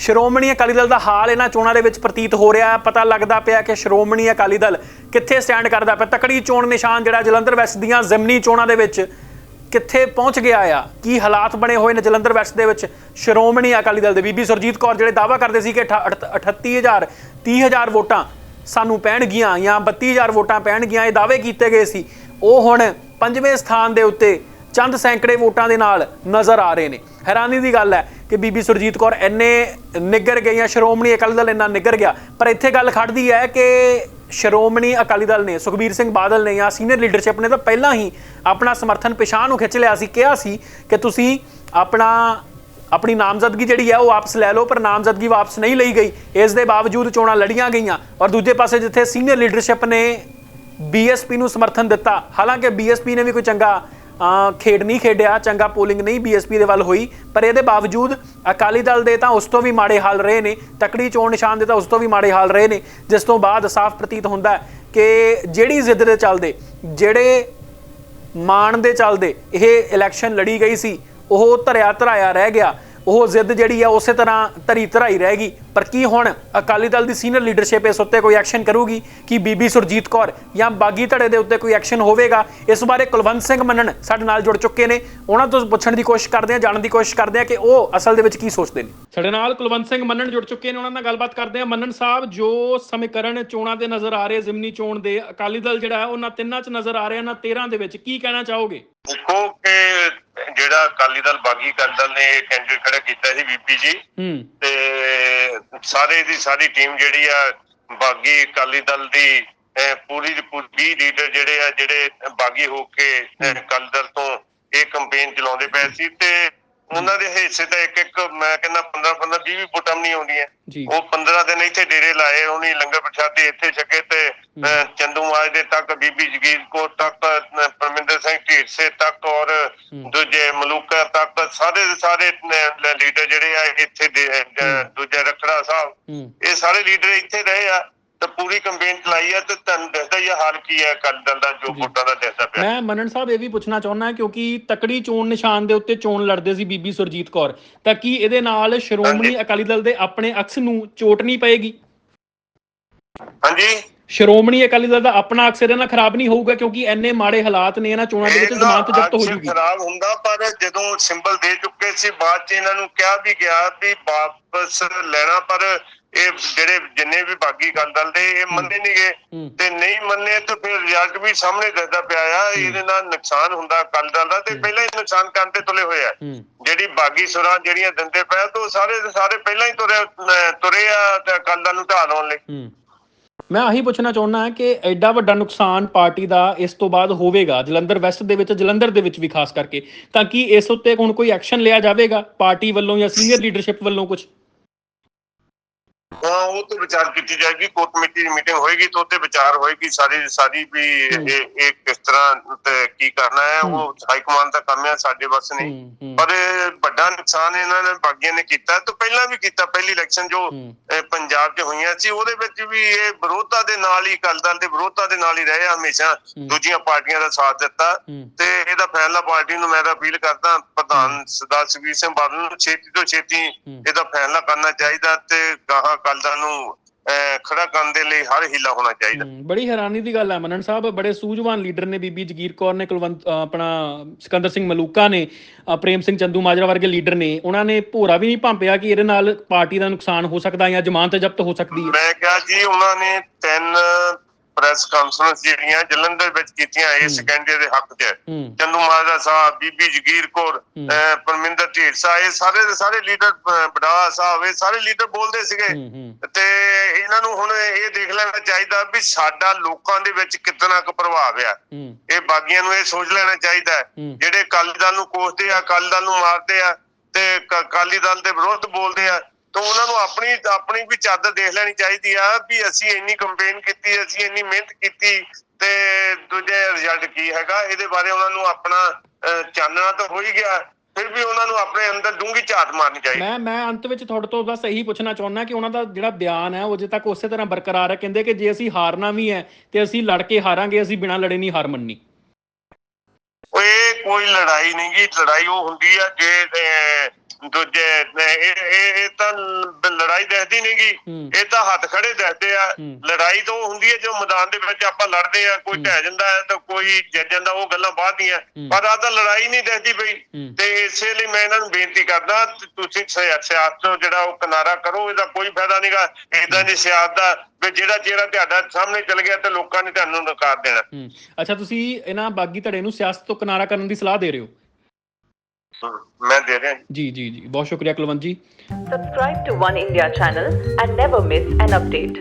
ਸ਼੍ਰੋਮਣੀ ਅਕਾਲੀ ਦਲ ਦਾ ਹਾਲ ਇਹਨਾਂ ਚੋਣਾਂ ਦੇ ਵਿੱਚ ਪ੍ਰਤੀਤ ਹੋ ਰਿਹਾ ਹੈ। ਪਤਾ ਲੱਗਦਾ ਪਿਆ ਕਿ ਸ਼੍ਰੋਮਣੀ ਅਕਾਲੀ ਦਲ ਕਿੱਥੇ ਸਟੈਂਡ ਕਰਦਾ ਪਿਆ। ਤਕੜੀ ਚੋਣ ਨਿਸ਼ਾਨ ਜਿਹੜਾ ਜਲੰਧਰ ਵੈਸਟ ਦੀਆਂ ਜ਼ਿਮਨੀ ਚੋਣਾਂ ਦੇ ਵਿੱਚ ਕਿੱਥੇ ਪਹੁੰਚ ਗਿਆ ਆ। ਕੀ ਹਾਲਾਤ ਬਣੇ ਹੋਏ ਨੇ ਜਲੰਧਰ ਵੈਸਟ ਦੇ ਵਿੱਚ? ਸ਼੍ਰੋਮਣੀ ਅਕਾਲੀ ਦਲ ਦੇ ਬੀਬੀ ਸੁਰਜੀਤ ਕੌਰ ਜਿਹੜੇ ਦਾਅਵਾ ਕਰਦੇ ਸੀ ਕਿ 38000 30000 ਵੋਟਾਂ ਸਾਨੂੰ ਪੈਣਗੀਆਂ ਜਾਂ 32000 ਵੋਟਾਂ ਪੈਣਗੀਆਂ, ਇਹ ਦਾਅਵੇ ਕੀਤੇ ਗਏ ਸੀ। ਉਹ ਹੁਣ ਪੰਜਵੇਂ ਸਥਾਨ ਦੇ ਉੱਤੇ ਚੰਦ ਸੈਂਕੜੇ ਵੋਟਾਂ ਦੇ ਨਾਲ ਨਜ਼ਰ ਆ ਰਹੇ ਨੇ। ਹੈਰਾਨੀ ਦੀ ਗੱਲ ਹੈ ਕਿ ਬੀਬੀ ਸੁਰਜੀਤ ਕੌਰ ਇੰਨੇ ਨਿੱਗਰ ਗਈਆਂ ਸ਼੍ਰੋਮਣੀ ਅਕਾਲੀ ਦਲ ਇੰਨਾ ਨਿੱਗਰ ਗਿਆ। ਪਰ ਇੱਥੇ ਗੱਲ ਖੜਦੀ ਹੈ ਕਿ ਸ਼੍ਰੋਮਣੀ ਅਕਾਲੀ ਦਲ ਨੇ, ਸੁਖਬੀਰ ਸਿੰਘ ਬਾਦਲ ਨੇ ਜਾਂ ਸੀਨੀਅਰ ਲੀਡਰਸ਼ਿਪ ਨੇ ਤਾਂ ਪਹਿਲਾਂ ਹੀ ਆਪਣਾ ਸਮਰਥਨ ਪਿਛਾਂ ਨੂੰ ਖਿੱਚ ਲਿਆ ਸੀ, ਕਿਹਾ ਸੀ ਕਿ ਤੁਸੀਂ ਆਪਣਾ, ਆਪਣੀ ਨਾਮਜ਼ਦਗੀ ਜਿਹੜੀ ਹੈ ਉਹ ਵਾਪਸ ਲੈ ਲਓ, ਪਰ ਨਾਮਜ਼ਦਗੀ ਵਾਪਸ ਨਹੀਂ ਲਈ ਗਈ। ਇਸ ਦੇ ਬਾਵਜੂਦ ਚੋਣਾਂ ਲੜੀਆਂ ਗਈਆਂ ਔਰ ਦੂਜੇ ਪਾਸੇ ਜਿੱਥੇ ਸੀਨੀਅਰ ਲੀਡਰਸ਼ਿਪ ਨੇ ਬੀਐਸਪੀ ਨੂੰ ਸਮਰਥਨ ਦਿੱਤਾ, ਹਾਲਾਂਕਿ ਬੀਐਸਪੀ ਨੇ ਵੀ ਕੋਈ ਚੰਗਾ ਖੇਡ ਨਹੀਂ ਖੇਡਿਆ, ਚੰਗਾ ਪੋਲਿੰਗ ਨਹੀਂ ਬੀਐਸਪੀ ਦੇ ਵੱਲ ਹੋਈ, ਪਰ ਇਹਦੇ ਬਾਵਜੂਦ ਅਕਾਲੀ ਦਲ ਦੇ ਤਾਂ ਉਸ ਤੋਂ ਵੀ ਮਾੜੇ ਹਾਲ ਰਹੇ ਨੇ, ਤਕੜੀ ਚੋਣ ਨਿਸ਼ਾਨ ਦੇ ਤਾਂ ਉਸ ਤੋਂ ਵੀ ਮਾੜੇ ਹਾਲ ਰਹੇ ਨੇ, ਜਿਸ ਤੋਂ ਬਾਅਦ ਸਾਫ਼ ਪ੍ਰਤੀਤ ਹੁੰਦਾ ਕਿ ਜਿਹੜੀ ਜ਼ਿੱਦ ਦੇ ਚੱਲਦੇ, ਜਿਹੜੇ ਮਾਣ ਦੇ ਚੱਲਦੇ, ਇਹ ਇਲੈਕਸ਼ਨ ਲੜੀ ਗਈ ਸੀ, ਉਹ ਧਰਿਆ ਧਰਾਇਆ ਰਹਿ ਗਿਆ। ਉਹ ਜ਼ਿੱਦ ਜਿਹੜੀ ਆ ਉਸੇ ਤਰ੍ਹਾਂ ਧਰੀ ਧਰਾਈ ਰਹਿ ਗਈ ਪਰ ਕੀ ਹੁਣ ਅਕਾਲੀ ਦਲ ਦੀ ਸੀਨੀਅਰ ਲੀਡਰਸ਼ਿਪ ਇਸ ਉੱਤੇ ਕੋਈ ਐਕਸ਼ਨ ਕਰੂਗੀ? ਕਿ ਬੀਬੀ ਸੁਰਜੀਤ ਕੌਰ ਜਾਂ ਬਾਗੀ ਧੜੇ ਦੇ ਉੱਤੇ ਕੋਈ ਐਕਸ਼ਨ ਹੋਵੇਗਾ? ਇਸ ਬਾਰੇ ਕੁਲਵੰਤ ਸਿੰਘ ਮੰਨਣ ਸਾਡੇ ਨਾਲ ਜੁੜ ਚੁੱਕੇ ਨੇ। ਉਹਨਾਂ ਤੋਂ ਪੁੱਛਣ ਦੀ ਕੋਸ਼ਿਸ਼ ਕਰਦੇ ਹਾਂ ਜਾਣਨ ਦੀ ਕੋਸ਼ਿਸ਼ ਕਰਦੇ ਹਾਂ ਕਿ ਉਹ ਅਸਲ ਦੇ ਵਿੱਚ ਕੀ ਸੋਚਦੇ ਨੇ। ਸਾਡੇ ਨਾਲ ਕੁਲਵੰਤ ਸਿੰਘ ਮੰਨਣ ਜੁੜ ਚੁੱਕੇ ਨੇ। ਉਹਨਾਂ ਨਾਲ ਗੱਲਬਾਤ ਕਰਦੇ ਹਾਂ ਮੰਨਣ ਸਾਹਿਬ ਜੋ ਸਮੀਕਰਨ ਚੋਣਾਂ ਦੇ ਨਜ਼ਰ ਆ ਰਹੇ ਜ਼ਿਮਨੀ ਚੋਣ ਦੇ ਅਕਾਲੀ ਦਲ ਜਿਹੜਾ ਹੈ ਉਹਨਾਂ ਤਿੰਨਾਂ 'ਚ ਨਜ਼ਰ ਆ ਰਿਹਾ। ਨਾ 13 ਦੇ ਵਿੱਚ ਕੀ ਕਹਿਣਾ ਚਾਹੋਗੇ? ਦੇਖੋ ਕਿ ਜਿਹੜਾ ਅਕਾਲੀ ਦਲ ਬਾਗੀ ਅਕਾਲੀ ਦਲ ਨੇ ਕੈਂਡੀਡੇਟ ਖੜਾ ਕੀਤਾ ਸੀ ਬੀਪੀ ਜੀ। ਤੇ ਸਾਰੇ ਦੀ ਸਾਰੀ ਟੀਮ ਜਿਹੜੀ ਆ ਬਾਗੀ ਅਕਾਲੀ ਦਲ ਦੀ ਪੂਰੀ ਪੂਰੀ ਲੀਡਰ ਜਿਹੜੇ ਆ ਜਿਹੜੇ ਬਾਗੀ ਹੋ ਕੇ ਅਕਾਲੀ ਦਲ ਤੋਂ ਇਹ ਕੰਪੇਨ ਚਲਾਉਂਦੇ ਪਏ ਸੀ ਤੇ ਉਹਨਾਂ ਦੇ ਹਿੱਸੇ ਤਾਂ ਇੱਕ ਇੱਕ ਮੈਂ ਕਹਿੰਦਾ 15 15 20 20 ਫੁੱਟਾਂ ਵੀ ਨਹੀਂ ਆਉਂਦੀਆਂ। ਉਹ 15 ਦਿਨ ਇੱਥੇ ਡੇਰੇ ਲਾਏ ਉਹਨੇ ਲੰਗਰ ਪ੍ਰਸ਼ਾਦੇ ਇੱਥੇ ਛਕੇ ਤੇ ਅਹ, ਚੰਦੂ ਮਾਜ ਦੇ ਤੱਕ ਬੀਬੀ ਜਗੀਰ ਕੋ ਤੱਕ ਪਰਮਿੰਦਰ ਸਿੰਘ ਢੀਡਸੇ ਤੱਕ ਔਰ ਦੂਜੇ ਮਲੂਕਾ ਤੱਕ ਸਾਰੇ ਸਾਰੇ ਲੀਡਰ ਜਿਹੜੇ ਆ ਇੱਥੇ ਦੂਜੇ ਰਖੜਾ ਸਾਹਿਬ ਇਹ ਸਾਰੇ ਲੀਡਰ ਇੱਥੇ ਰਹੇ ਆ। ਤੇ ਪੂਰੀ ਕੰਪੇਨ ਚਲਾਈ ਆ ਤੇ ਤੁਹਾਨੂੰ ਦੱਸਦਾ ਹੀ ਆ ਹਾਲ ਕੀ ਹੈ ਅਕਾਲੀ ਦਾ ਜੋ ਵੋਟਾਂ ਦਾ ਦੱਸਦਾ ਪਿਆ। ਮੈਂ ਮੰਨਣ ਸਾਹਿਬ ਇਹ ਵੀ ਪੁੱਛਣਾ ਚਾਹੁੰਦਾ ਕਿਉਂਕਿ ਤਕੜੀ ਚੋਣ ਨਿਸ਼ਾਨ ਦੇ ਉੱਤੇ ਚੋਣ ਲੜਦੇ ਸੀ ਬੀਬੀ ਸੁਰਜੀਤ ਕੌਰ। ਤਾਂ ਕੀ ਇਹਦੇ ਨਾਲ ਸ਼੍ਰੋਮਣੀ ਅਕਾਲੀ ਦਲ ਦੇ ਆਪਣੇ ਅਕਸ ਨੂੰ ਚੋਟ ਨਹੀਂ ਪਏਗੀ? ਹਾਂਜੀ। ਸ਼੍ਰੋਮਣੀ ਅਕਾਲੀ ਦਲ ਦਾ ਆਪਣਾ ਅਕਸ ਇਹਦੇ ਨਾਲ ਖਰਾਬ ਨਹੀਂ ਹੋਊਗਾ ਕਿਉਂਕਿ ਐਨੇ ਮਾੜੇ ਹਾਲਾਤ ਨੇ ਇਹਨਾਂ ਚੋਣਾਂ ਦੇ ਵਿੱਚ ਜ਼ਮਾਨਤ ਜ਼ਬਤ ਹੋ ਜੂਗੀ। ਖਰਾਬ ਹੁੰਦਾ ਪਰ ਜਦੋਂ ਸਿੰਬਲ ਦੇ ਚੁੱਕੇ ਸੀ ਬਾਅਦ ਚ ਇਹਨਾਂ ਨੂੰ ਕਿਹਾ ਵੀ ਗਿਆ ਵੀ ਵਾਪਸ ਲੈਣਾ ਪਰ ਇਹ ਜਿਹੜੇ ਜਿੰਨੇ ਵੀ ਬਾਗੀ ਗੱਲ ਦਲ ਦੇ ਇਹ ਮੰਨੇ ਨਹੀਂ ਗਏ ਤੇ ਨਹੀਂ ਮੰਨੇ ਤੇ ਫਿਰ ਰਿਜ਼ਲਟ ਵੀ ਸਾਹਮਣੇ ਦੱਸਦਾ ਪਿਆ ਆ ਇਹਦੇ ਨਾਲ ਨੁਕਸਾਨ ਹੁੰਦਾ ਕੱਲ ਦਲ ਦਾ ਤੇ ਪਹਿਲਾਂ ਹੀ ਨੁਕਸਾਨ ਕਰਨ ਤੇ ਤੁਲੇ ਹੋਏ ਆ। ਜਿਹੜੀ ਬਾਗੀ ਸੁਰਾਂ ਜਿਹੜੀਆਂ ਦਿੰਦੇ ਪਏ ਤਾਂ ਉਹ ਸਾਰੇ ਸਾਰੇ ਪਹਿਲਾਂ ਹੀ ਤੁਰੇ ਤੁਰੇ ਆ ਤੇ ਕੱਲ ਦਲ ਨੂੰ ਢਾਹ ਲਾਉਣ ਲਈ। ਮੈਂ ਆਹੀ ਪੁੱਛਣਾ ਚਾਹੁੰਦਾ ਕਿ ਐਡਾ ਵੱਡਾ ਨੁਕਸਾਨ ਪਾਰਟੀ ਦਾ ਇਸ ਤੋਂ ਬਾਅਦ ਹੋਵੇਗਾ ਜਲੰਧਰ ਵੈਸਟ ਦੇ ਵਿੱਚ ਜਲੰਧਰ ਦੇ ਵਿੱਚ ਵੀ ਖਾਸ ਕਰਕੇ। ਤਾਂ ਕੀ ਇਸ ਉੱਤੇ ਹੁਣ ਕੋਈ ਐਕਸ਼ਨ ਲਿਆ ਜਾਵੇਗਾ ਪਾਰਟੀ ਵੱਲੋਂ ਜਾਂ ਸੀਨੀਅਰ ਲੀਡਰਸ਼ਿਪ ਵੱਲੋਂ ਕੁਝ ਹਾਂ ਉਹ ਤੇ ਵਿਚਾਰ ਕੀਤੀ ਜਾਏਗੀ ਕੋਰ ਕਮੇਟੀ ਦੀ ਮੀਟਿੰਗ ਹੋਏਗੀ ਤਾਂ ਉੱਤੇ ਵਿਚਾਰ ਹੋਏਗੀ ਸਾਰੀ ਸਾਰੀ ਵੀ। ਇਹ ਇਹ ਕਿਸ ਤਰ੍ਹਾਂ ਤੇ ਕੀ ਕਰਨਾ ਹੈ। ਉਹ ਹਾਈ ਕਮਾਂਡ ਦਾ ਕੰਮ ਹੈ ਸਾਡੇ ਵੱਸ ਨਹੀਂ ਪਰ ਵੱਡਾ ਨੁਕਸਾਨ ਇਹਨਾਂ ਨੇ ਬਾਗੀਆਂ ਨੇ ਕੀਤਾ ਤੇ ਪਹਿਲਾਂ ਵੀ ਕੀਤਾ ਪਹਿਲੀ ਇਲੈਕਸ਼ਨ ਜੋ ਪੰਜਾਬ 'ਚ ਹੋਈਆਂ ਸੀ ਉਹਦੇ ਵਿੱਚ ਵੀ ਇਹ ਵਿਰੋਧਤਾ ਦੇ ਨਾਲ ਹੀ ਅਕਾਲੀ ਦਲ ਦੇ ਵਿਰੋਧਤਾ ਦੇ ਨਾਲ ਹੀ ਰਹੇ ਹਮੇਸ਼ਾ। ਦੂਜੀਆਂ ਪਾਰਟੀਆਂ ਦਾ ਸਾਥ ਦਿੱਤਾ ਤੇ ਇਹਦਾ ਫੈਸਲਾ ਪਾਰਟੀ ਨੂੰ ਮੈਂ ਤਾਂ ਅਪੀਲ ਕਰਦਾ ਪ੍ਰਧਾਨ ਸਰਦਾਰ ਸੁਖਬੀਰ ਸਿੰਘ ਬਾਦਲ ਨੂੰ ਛੇਤੀ ਤੋਂ ਛੇਤੀ। ਇਹਦਾ ਫੈਸਲਾ ਕਰਨਾ ਚਾਹੀਦਾ ਤੇ ਗਾਹਾਂ ਕੱਲ੍ਹ ਨੂੰ ਅਹ, ਖੜਾ ਕਰਨ ਦੇ ਲਈ ਹਰ ਹੀਲਾ ਹੋਣਾ ਚਾਹੀਦਾ। ਬੜੀ ਹੈਰਾਨੀ ਦੀ ਗੱਲ ਹੈ ਮਨਨ ਸਾਹਿਬ ਬੜੇ ਸੂਝਵਾਨ ਲੀਡਰ ਨੇ ਬੀਬੀ ਜਗੀਰ ਕੌਰ ਨੇ ਕੁਲਵੰਤ ਆਪਣਾ ਸਿਕੰਦਰ ਸਿੰਘ ਮਲੂਕਾ ਨੇ ਪ੍ਰੇਮ ਸਿੰਘ ਚੰਦੂ ਮਾਜਰਾ ਵਰਗੇ ਲੀਡਰ ਨੇ ਉਹਨਾਂ ਨੇ ਭੋਰਾ ਵੀ ਨਹੀਂ ਭੰਪਿਆ ਕਿ ਇਹਦੇ ਨਾਲ ਪਾਰਟੀ ਦਾ ਨੁਕਸਾਨ ਹੋ ਸਕਦਾ ਜਾਂ ਜ਼ਮਾਨਤ ਜ਼ਬਤ ਹੋ ਸਕਦੀ ਹੈ। ਮੈਂ ਕਿਹਾ ਜੀ ਉਹਨਾਂ ਨੇ ਤਿੰਨ ਪ੍ਰੈਸ ਕਾਨਫਰੰਸ ਜਿਹੜੀਆਂ ਜਲੰਧਰ ਵਿੱਚ ਕੀਤੀਆਂ ਇਸ ਹੂੰ। ਕੈਂਡੀਡੇਟ ਦੇ ਹੱਕ 'ਚ ਚੰਦੂ ਮਾਜਰਾ ਸਾਹਿਬ ਬੀਬੀ ਜਗੀਰ ਕੌਰ ਪਰਮਿੰਦਰ ਢੀਂਡਸਾ ਇਹ ਸਾਰੇ ਦੇ ਸਾਰੇ ਲੀਡਰ ਬੜਾ ਸਾਹਿਬ ਇਹ ਸਾਰੇ ਲੀਡਰ ਬੋਲਦੇ ਸੀਗੇ। ਤੇ ਇਹਨਾਂ ਨੂੰ ਹੁਣ ਇਹ ਦੇਖ ਲੈਣਾ ਚਾਹੀਦਾ ਵੀ ਸਾਡਾ ਲੋਕਾਂ ਦੇ ਵਿੱਚ ਕਿੰਨਾ ਕੁ ਪ੍ਰਭਾਵ ਆ। ਇਹ ਬਾਗੀਆਂ ਨੂੰ ਇਹ ਸੋਚ ਲੈਣਾ ਚਾਹੀਦਾ। ਜਿਹੜੇ ਅਕਾਲੀ ਦਲ ਨੂੰ ਕੋਸਦੇ ਆ ਅਕਾਲੀ ਦਲ ਨੂੰ ਮਾਰਦੇ ਆ ਤੇ ਅਕਾਲੀ ਦਲ ਦੇ ਵਿਰੁੱਧ ਬੋਲਦੇ ਆ ਤਾਂ ਉਹਨਾਂ ਨੂੰ ਆਪਣੀ ਆਪਣੀ ਵੀ ਚਾਦਰ ਦੇਖ ਲੈਣੀ ਚਾਹੀਦੀ ਆ ਵੀ ਅਸੀਂ ਇੰਨੀ ਕੰਪੇਨ ਕੀਤੀ ਅਸੀਂ ਇੰਨੀ ਮਿਹਨਤ ਕੀਤੀ ਤੇ ਦੂਜੇ ਰਿਜ਼ਲਟ ਕੀ ਹੈਗਾ? ਇਹਦੇ ਬਾਰੇ ਉਹਨਾਂ ਨੂੰ ਆਪਣਾ ਚਾਨਣਾ ਤਾਂ ਹੋ ਹੀ ਗਿਆ ਫਿਰ ਵੀ ਉਹਨਾਂ ਨੂੰ ਆਪਣੇ ਅੰਦਰ ਡੂੰਗੀ ਝਾਤ ਮਾਰਨੀ ਚਾਹੀਦੀ। ਮੈਂ ਮੈਂ ਅੰਤ ਵਿੱਚ ਤੁਹਾਡੇ ਤੋਂ ਬਸ ਇਹੀ ਪੁੱਛਣਾ ਚਾਹੁੰਦਾ ਕਿ ਉਹਨਾਂ ਦਾ ਜਿਹੜਾ ਬਿਆਨ ਹੈ ਉਹ ਅਜੇ ਤੱਕ ਉਸੇ ਤਰ੍ਹਾਂ ਬਰਕਰਾਰ ਹੈ ਕਹਿੰਦੇ ਕਿ ਜੇ ਅਸੀਂ ਹਾਰਨਾ ਵੀ ਹੈ ਤੇ ਅਸੀਂ ਲੜ ਕੇ ਹਾਰਾਂਗੇ ਅਸੀਂ ਬਿਨਾਂ ਲੜੇ ਨਹੀਂ ਹਾਰ ਮੰਨਣੀ। ਇਹ ਕੋਈ ਲੜਾਈ ਨਹੀਂ ਗੀ ਲੜਾਈ ਉਹ ਹੁੰਦੀ ਆ ਜੇ ਦੂਜੇ ਇਹ ਇਹ ਤਾਂ ਲੜਾਈ ਦਿਖਦੀ ਨਹੀਂਗੀ। ਇਹ ਤਾਂ ਹੱਥ ਖੜੇ ਦਿਖਦੇ ਆ। ਲੜਾਈ ਤਾਂ ਉਹ ਹੁੰਦੀ ਹੈ ਜੋ ਮੈਦਾਨ ਦੇ ਵਿੱਚ ਆਪਾਂ ਲੜਦੇ ਆ ਕੋਈ ਢਹਿ ਜਾਂਦਾ ਹੈ ਤਾਂ ਕੋਈ ਜਿੱਤ ਜਾਂਦਾ ਉਹ ਗੱਲਾਂ ਬਾਅਦ ਦੀਆਂ। ਪਰ ਆ ਤਾਂ ਲੜਾਈ ਨਹੀਂ ਦਿਖਦੀ ਪਈ। ਤੇ ਇਸੇ ਲਈ ਮੈਂ ਇਹਨਾਂ ਨੂੰ ਬੇਨਤੀ ਕਰਦਾ ਤੁਸੀਂ ਸਿਆ- ਸਿਆਸਤ ਤੋਂ ਜਿਹੜਾ ਉਹ ਕਿਨਾਰਾ ਕਰੋ ਇਹਦਾ ਕੋਈ ਫਾਇਦਾ ਨਹੀਂਗਾ ਇਦਾਂ ਦੀ ਸਿਆਸਤ ਦਾ ਵੀ ਜਿਹੜਾ ਚਿਹਰਾ ਤੁਹਾਡਾ ਸਾਹਮਣੇ ਚਲ ਗਿਆ ਤੇ ਲੋਕਾਂ ਨੇ ਤੁਹਾਨੂੰ ਨਕਾਰ ਦੇਣਾ। ਅੱਛਾ ਤੁਸੀਂ ਇਹਨਾਂ ਬਾਗੀ ਧੜੇ ਨੂੰ ਸਿਆਸਤ ਤੋਂ ਕਿਨਾਰਾ ਕਰਨ ਦੀ ਸਲਾਹ ਦੇ ਰਹੇ ਹੋ? ਮੈਂ ਦੇ ਰਿਹਾ ਜੀ ਜੀ ਜੀ ਬਹੁਤ ਸ਼ੁਕਰੀਆ ਕੁਲਵੰਤ ਜੀ Subscribe to One India channel and never miss an update.